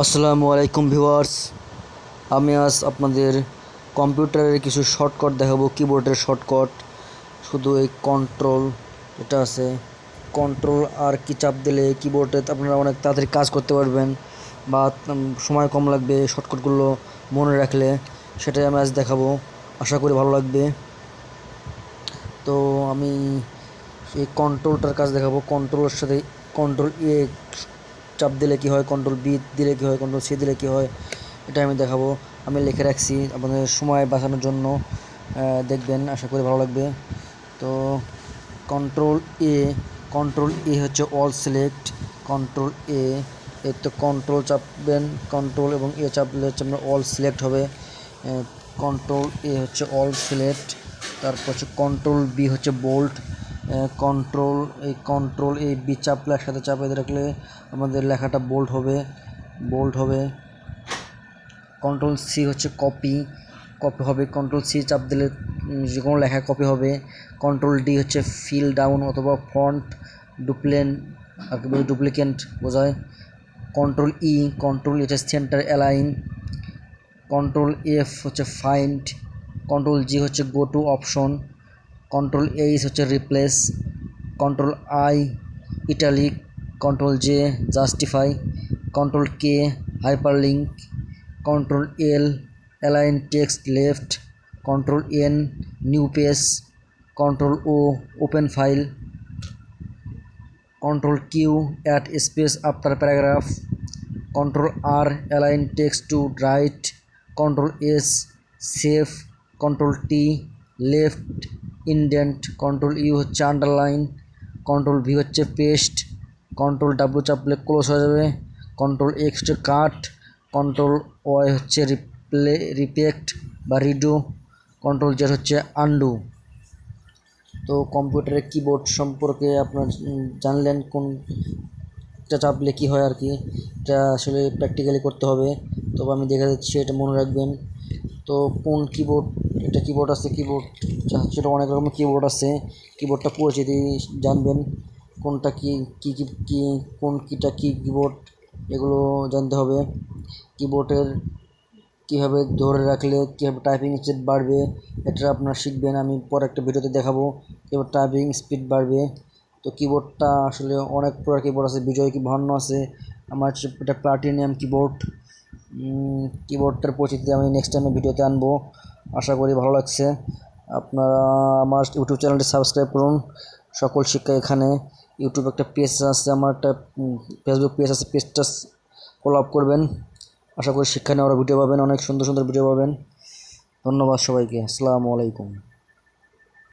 আসসালামু আলাইকুম ভিউয়ার্স। আমি আজ আপনাদের কম্পিউটারের কিছু শর্টকাট দেখাবো কিবোর্ডের শর্টকাট। শুধু এই কন্ট্রোল এটা আছে। কন্ট্রোল আর কি চাপ দিলে কিবোর্ডে আপনারা অনেক তাড়াতাড়ি কাজ করতে পারবেন বা সময় কম লাগবে শর্টকাটগুলো মনে রাখলে, সেটাই আমি আজ দেখাবো। আশা করি ভালো লাগবে। তো আমি এই কন্ট্রোলটার কাজ দেখাবো। কন্ট্রোলের সাথে কন্ট্রোল এ চাপ দিলে কি হয় কন্ট্রোল বি দিলে কি হয় কন্ট্রোল সি দিলে কি হয়, এটা আমি দেখাবো। আমি লিখে রাখছি আপনাদের সময় বাঁচানোর জন্য। দেখবেন, আশা করি ভালো লাগবে। তো কন্ট্রোল এ কন্ট্রোল এ হচ্ছে অল সিলেক্ট কন্ট্রোল এ এর তো কন্ট্রোল চাপবেন কন্ট্রোল এবং এ চাপলে হচ্ছে আপনার অল সিলেক্ট হবে। কন্ট্রোল এ হচ্ছে অল সিলেক্ট তারপর হচ্ছে কন্ট্রোল বি হচ্ছে বোল্ট কন্ট্রোল এই কন্ট্রোল এই বি চাপলে একসাথে চাপে রাখলে আমাদের লেখাটা বোল্ড হবে বোল্ড হবে। কন্ট্রোল সি হচ্ছে কপি কপি হবে। কন্ট্রোল সি চাপ দিলে যে কোনো লেখা কপি হবে। কন্ট্রোল ডি হচ্ছে ফিল ডাউন অথবা ফন্ট ডুপ্লেন আর ডুপ্লিকেন্ট বোঝায়। কন্ট্রোল ই কন্ট্রোল এটা সেন্টার অ্যালাইন কন্ট্রোল এফ হচ্ছে ফাইন্ড কন্ট্রোল জি হচ্ছে go to option control H হচ্ছে replace control I italic control J justify control K hyperlink control L align text left control N new page control O open file control Q at space after paragraph control R align text to right control S save control T left indent, control U হচ্ছে underline, control V হচ্ছে paste, control W চাপলে close হয়ে যাবে, control X হচ্ছে cut, control Y হচ্ছে replay রিপেক্ট বা redo, control Z হচ্ছে undo. তো কম্পিউটারের কিবোর্ড সম্পর্কে আপনার জানলেন কোনটা চাপলে কী হয় আর কি, এটা আসলে প্র্যাকটিক্যালি করতে হবে, তবে আমি দেখে দিচ্ছি, এটা মনে রাখবেন। তো কোন কিবোর্ড এটা কিবোর্ড আছে কিবোর্ড সেটা অনেক রকমের কিবোর্ড আছে। কিবোর্ডটা পরিচিতি জানবেন, কোনটা কি কি কি কি, কোন কিটা কি কিবোর্ড এগুলো জানতে হবে। কিবোর্ডের কীভাবে ধরে রাখলে, কীভাবে টাইপিং স্পিড বাড়বে, এটা আপনারা শিখবেন। আমি পরে একটা ভিডিওতে দেখাবো কীভাবে টাইপিং স্পিড বাড়বে। তো কিবোর্ডটা আসলে অনেক প্রকার কিবোর্ড আছে, বিজয় কি বাহান্ন আছে, আমার এটা প্লাটিনিয়াম কিবোর্ড কিবোর্ডটার পরিচিতি আমি নেক্সট টাইমে ভিডিওতে আনব। আশা করি ভালো লাগছে। আপনারা আমার ইউটিউব চ্যানেলটি সাবস্ক্রাইব করুন। সকল শিক্ষা এখানে। ইউটিউব একটা পেজ আছে, আমার একটা ফেসবুক পেজ আছে, পেজটা ফলো আপ করবেন। আশা করি শিক্ষা নিয়ে ভিডিও পাবেন, অনেক সুন্দর সুন্দর ভিডিও পাবেন। ধন্যবাদ সবাইকে। আসসালামু আলাইকুম।